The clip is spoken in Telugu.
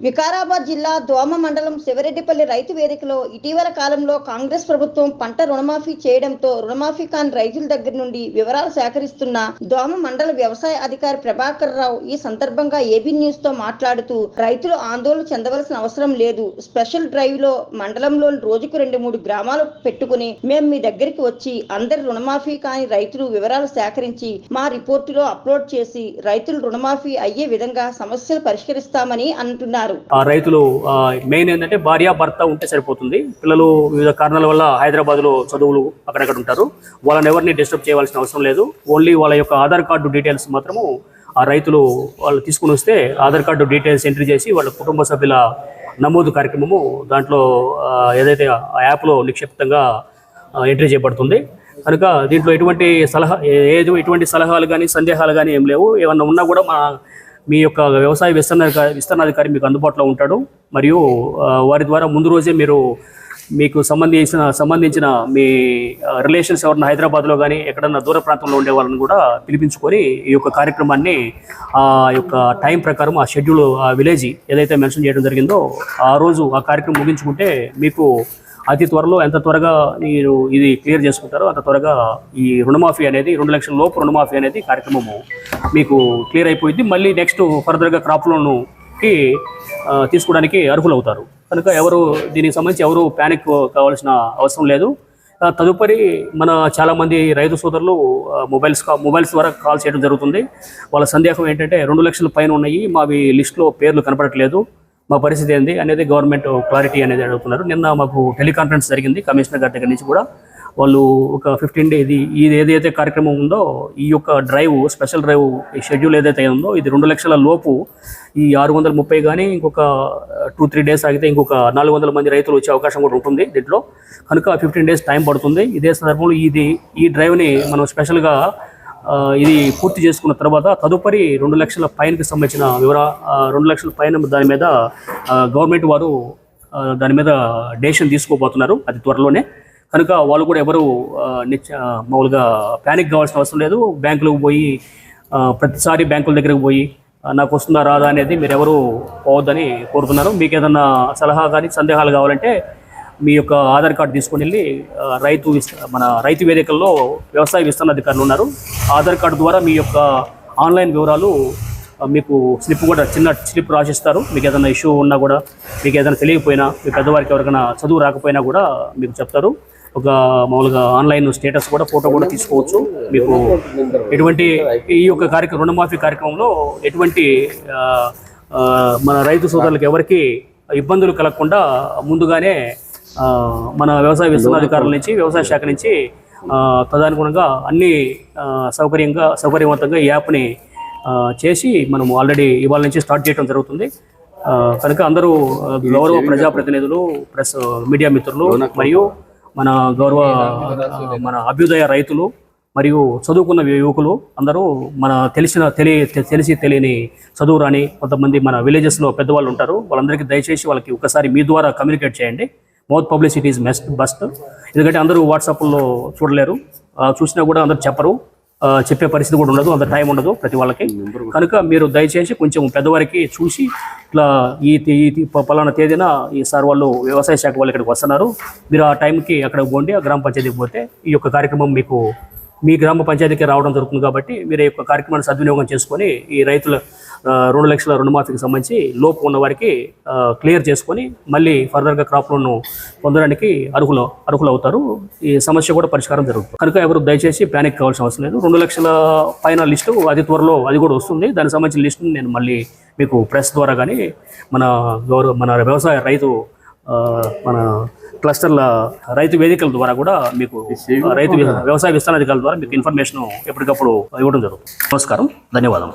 వికారాబాద్ జిల్లా దోమ మండలం శివరెడ్డిపల్లి రైతు వేదికలో ఇటీవల కాలంలో కాంగ్రెస్ ప్రభుత్వం పంట రుణమాఫీ చేయడంతో రుణమాఫీ కాని రైతుల దగ్గర నుండి వివరాలు సేకరిస్తున్న దోమ మండల వ్యవసాయ అధికారి ప్రభాకర్ రావు ఈ సందర్భంగా ఏబీ న్యూస్తో మాట్లాడుతూ రైతులు ఆందోళన చెందవలసిన అవసరం లేదు. స్పెషల్ డ్రైవ్లో మండలంలో రోజుకు రెండు మూడు గ్రామాలు పెట్టుకుని మేము మీ దగ్గరికి వచ్చి అందరి రుణమాఫీ కాని రైతులు వివరాలు సేకరించి మా రిపోర్టులో అప్లోడ్ చేసి రైతులు రుణమాఫీ అయ్యే విధంగా సమస్యలు పరిష్కరిస్తామని అంటున్నారు. ఆ రైతులు మెయిన్ ఏంటంటే భార్య భర్త ఉంటే సరిపోతుంది. పిల్లలు వివిధ కారణాల వల్ల హైదరాబాద్లో చదువులు అక్కడక్కడ ఉంటారు. వాళ్ళని ఎవరిని డిస్టర్బ్ చేయవలసిన అవసరం లేదు. ఓన్లీ వాళ్ళ యొక్క ఆధార్ కార్డు డీటెయిల్స్ మాత్రము ఆ రైతులు వాళ్ళు తీసుకుని వస్తే ఆధార్ కార్డు డీటెయిల్స్ ఎంట్రీ చేసి వాళ్ళ కుటుంబ సభ్యుల నమోదు కార్యక్రమము దాంట్లో ఏదైతే ఆ యాప్లో నిక్షిప్తంగా ఎంట్రీ చేయబడుతుంది. కనుక దీంట్లో ఎటువంటి సలహా ఏదో ఎటువంటి సలహాలు కానీ సందేహాలు కానీ ఏం లేవు. ఏమన్నా ఉన్నా కూడా మా మీ యొక్క వ్యవసాయ విస్తరణ విస్తరణాధికారి మీకు అందుబాటులో ఉంటాడు. మరియు వారి ద్వారా ముందు రోజే మీరు మీకు సంబంధించిన సంబంధించిన మీ రిలేషన్స్ ఎవరన్నా హైదరాబాద్లో కానీ ఎక్కడన్నా దూర ప్రాంతంలో ఉండే వాళ్ళని కూడా పిలిపించుకొని ఈ యొక్క కార్యక్రమాన్ని ఆ యొక్క టైం ప్రకారం ఆ షెడ్యూల్ ఆ విలేజ్ ఏదైతే మెన్షన్ చేయడం జరిగిందో ఆ రోజు ఆ కార్యక్రమం ముగించుకుంటే మీకు అతి త్వరలో ఎంత త్వరగా మీరు ఇది క్లియర్ చేసుకుంటారో అంత త్వరగా ఈ రుణమాఫీ అనేది రెండు లక్షల లోపు రుణమాఫీ అనేది కార్యక్రమము మీకు క్లియర్ అయిపోయింది. మళ్ళీ నెక్స్ట్ ఫర్దర్గా క్రాప్ లోన్కి తీసుకోవడానికి అర్హులవుతారు. కనుక ఎవరు దీనికి సంబంధించి ఎవరు ప్యానిక్ కావాల్సిన అవసరం లేదు. తదుపరి మన చాలామంది రైతు సోదరులు మొబైల్స్ కా- మొబైల్స్ ద్వారా కాల్ చేయడం జరుగుతుంది. వాళ్ళ సందేహం ఏంటంటే రెండు లక్షల పైన ఉన్నాయి మావి లిస్టులో పేర్లు కనపడట్లేదు. మా పరిస్థితి ఏంది అనేది గవర్నమెంట్ క్లారిటీ అనేది అడుగుతున్నారు. నిన్న మాకు టెలికాన్ఫరెన్స్ జరిగింది. కమిషనర్ గారి దగ్గర నుంచి కూడా వాళ్ళు ఒక ఫిఫ్టీన్ డే ఇది ఇది ఏదైతే కార్యక్రమం ఉందో ఈ యొక్క డ్రైవ్ స్పెషల్ డ్రైవ్ ఈ షెడ్యూల్ ఏదైతే ఉందో ఇది రెండు లక్షల లోపు ఈ ఆరు వందల ముప్పై కానీ ఇంకొక టూ త్రీ డేస్ ఆగితే ఇంకొక నాలుగు వందల మంది రైతులు వచ్చే అవకాశం కూడా ఉంటుంది దీంట్లో. కనుక ఫిఫ్టీన్ డేస్ టైం పడుతుంది. ఇదే సందర్భంలో ఇది ఈ డ్రైవ్ని మనం స్పెషల్గా ఇది పూర్తి చేసుకున్న తర్వాత తదుపరి రెండు లక్షల పైనకి సంబంధించిన వివరా రెండు లక్షల పైన దాని మీద గవర్నమెంట్ వారు దాని మీద డెసిషన్ తీసుకోబోతున్నారు అది త్వరలోనే. కనుక వాళ్ళు కూడా ఎవరు నిత్య మామూలుగా ప్యానిక్ కావాల్సిన అవసరం లేదు. బ్యాంకులకు పోయి ప్రతిసారి బ్యాంకుల దగ్గరకు పోయి నాకు వస్తుందా రాదా అనేది మీరు ఎవరు పోవద్దని కోరుతున్నారు. మీకు ఏదన్నా సలహా కానీ సందేహాలు కావాలంటే మీ యొక్క ఆధార్ కార్డు తీసుకొని వెళ్ళి రైతు మన రైతు వేదికల్లో వ్యవసాయ విస్తరణ అధికారులు ఉన్నారు. ఆధార్ కార్డు ద్వారా మీ యొక్క ఆన్లైన్ వివరాలు మీకు స్లిప్ కూడా చిన్న స్లిప్ రాసిస్తారు. మీకు ఏదైనా ఇష్యూ ఉన్నా కూడా మీకు ఏదైనా తెలియకపోయినా మీ పెద్దవారికి ఎవరికైనా చదువు రాకపోయినా కూడా మీకు చెప్తారు. ఒక మామూలుగా ఆన్లైన్ స్టేటస్ కూడా ఫోటో కూడా తీసుకోవచ్చు. మీకు ఎటువంటి ఈ యొక్క కార్యక్రమం రుణమాఫీ కార్యక్రమంలో ఎటువంటి మన రైతు సోదరులకు ఎవరికి ఇబ్బందులు కలగకుండా ముందుగానే మన వ్యవసాయ విస్తరణాధికారుల నుంచి వ్యవసాయ శాఖ నుంచి తదనుగుణంగా అన్ని సౌకర్యంగా సౌకర్యవంతంగా ఈ యాప్ని చేసి మనం ఆల్రెడీ ఇవాళ నుంచి స్టార్ట్ చేయడం జరుగుతుంది. కనుక అందరూ గౌరవ ప్రజాప్రతినిధులు ప్లస్ మీడియా మిత్రులు మరియు మన గౌరవ మన అభ్యుదయ రైతులు మరియు చదువుకున్న యువకులు అందరూ మన తెలిసిన తెలియ తెలిసి తెలియని చదువు రాని కొంతమంది మన విలేజెస్లో పెద్దవాళ్ళు ఉంటారు. వాళ్ళందరికీ దయచేసి వాళ్ళకి ఒకసారి మీ ద్వారా కమ్యూనికేట్ చేయండి. Mouth publicity is best best. ఎందుకంటే అందరూ వాట్సాప్లో చూడలేరు. చూసినా కూడా అందరూ చెప్పరు. చెప్పే పరిస్థితి కూడా ఉండదు. అంత టైం ఉండదు ప్రతి వాళ్ళకి. కనుక మీరు దయచేసి కొంచెం పెద్దవారికి చూసి ఇట్లా ఈ ఈ పలానా తేదీన ఈ సార్ వాళ్ళు వ్యవసాయ శాఖ వాళ్ళు ఇక్కడికి వస్తున్నారు. మీరు ఆ టైంకి అక్కడ పోండి. ఆ గ్రామ పంచాయతీకి పోతే ఈ యొక్క కార్యక్రమం మీకు మీ గ్రామ పంచాయతీకి రావడం జరుగుతుంది కాబట్టి మీరు యొక్క కార్యక్రమాన్ని సద్వినియోగం చేసుకొని ఈ రైతుల రెండు లక్షల రుణమాఫీకి సంబంధించి లోపు ఉన్న వారికి క్లియర్ చేసుకొని మళ్ళీ ఫర్దర్గా క్రాప్ లోన్ పొందడానికి అర్హులు అర్హులు అవుతారు. ఈ సమస్య కూడా పరిష్కారం జరుగుతుంది. కనుక ఎవరు దయచేసి ప్యానిక్ కావాల్సిన అవసరం లేదు. రెండు లక్షల పైన లిస్టు అతి త్వరలో అది కూడా వస్తుంది. దానికి సంబంధించిన లిస్టుని నేను మళ్ళీ మీకు ప్రెస్ ద్వారా కానీ మన గౌరవ మన వ్యవసాయ రైతు మన క్లస్టర్ల రైతు వేదికల ద్వారా కూడా మీకు రైతు వ్యవసాయ విస్తరణ అధికారుల ద్వారా మీకు ఇన్ఫర్మేషన్ ఎప్పటికప్పుడు ఇవ్వడం జరుగుతుంది. నమస్కారం. ధన్యవాదాలు